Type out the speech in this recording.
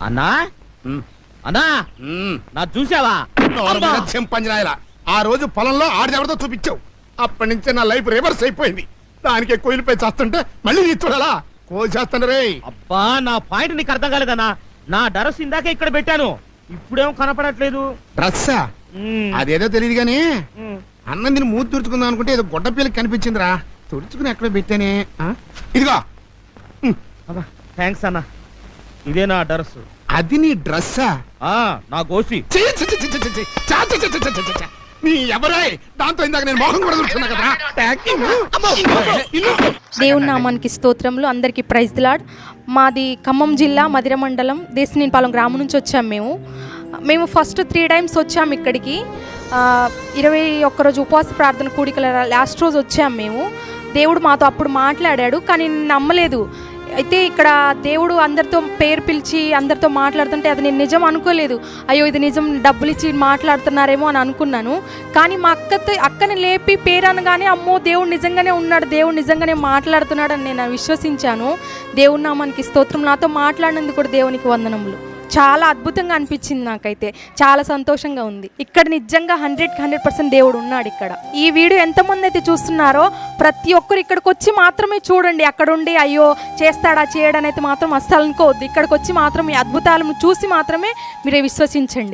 అన్నా? అన్నా. నా చూసావా! చెంపంజనాయలా ఆ రోజు పొలంలో ఆడదెవరితో చూపించావు. అప్పటి నుంచే నా లైఫ్ రివర్స్ అయిపోయింది. దానికి కోయిలపై చేస్తుంటే మళ్ళీ నీ చూడాలా కోసేస్తాను రే. అబ్బా నా పాయింట్ నీకు అర్థం కాలేదన్నా నా డరస్ ఇందాక ఇక్కడ పెట్టాను. ఇప్పుడేమో కనపడట్లేదు? డ్రస్సా అదేదో తెలియదు గానీ ఉమ్. అన్నం దీన్ని మూతి తుడుచుకుందాం అనుకుంటే ఏదో గొడ్డ పిల్లకి కనిపించిందిరా. తుడుచుకుని ఎక్కడ పెట్టానే? ఇదిగో. థ్యాంక్స్ అన్నా. ఇదే నా డరస్ అది నీ డ్రస్సా ఆ నా గోసి ఛీ, ఛీ, ఛీ, ఛీ, ఛీ, ఛీ, ఛీ, చా, ఛీ, ఛీ, ఛీ, ఛీ, ఛీ, ఛీ. నీ ఎవరే దాంతో ఇందాక నేను మోహం కూడా చూస్తున్నా కదా ప్యాకింగ్. అమ్మో, ఇల్లు. దేవుని నామానికి స్తోత్రములు అందరికీ ప్రైజ్ లాడ్ మాది ఖమ్మం జిల్లా మదిర మండలం దేశనీపాలెం గ్రామం నుంచి వచ్చాం మేము మేము ఫస్ట్ త్రీ టైమ్స్ వచ్చాము ఇక్కడికి ఆ, ఇరవై ఒక్కరోజు ఉపవాస ప్రార్థన కూడికల లాస్ట్ రోజు వచ్చాము మేము దేవుడు మాతో అప్పుడు మాట్లాడాడు కానీ నేను నమ్మలేదు అయితే ఇక్కడ దేవుడు అందరితో పేరు పిలిచి అందరితో మాట్లాడుతుంటే అది నేను నిజం అనుకోలేదు. అయ్యో ఇది నిజం డబ్బులు ఇచ్చి మాట్లాడుతున్నారేమో అని అనుకున్నాను. కానీ మా అక్కతో అక్కని లేపి పేరు అనగానే అమ్మో దేవుడు నిజంగానే ఉన్నాడు దేవుడు నిజంగానే మాట్లాడుతున్నాడు అని నేను విశ్వసించాను. దేవుడు నామానికి స్తోత్రం. నాతో మాట్లాడినందుకు కూడా దేవునికి వందనములు. చాలా అద్భుతంగా అనిపించింది నాకైతే. చాలా సంతోషంగా ఉంది. ఇక్కడ నిజంగా హండ్రెడ్ హండ్రెడ్ పర్సెంట్ దేవుడు ఉన్నాడు ఇక్కడ. ఈ వీడియో ఎంతమంది అయితే చూస్తున్నారో ప్రతి ఒక్కరు ఇక్కడికి వచ్చి మాత్రమే చూడండి. అక్కడ ఉండి అయ్యో చేస్తాడా చేయడానైతే మాత్రం అస్సలు అనుకోవద్దు. ఇక్కడికి వచ్చి మాత్రం ఈ అద్భుతాలను చూసి మాత్రమే మీరే విశ్వసించండి.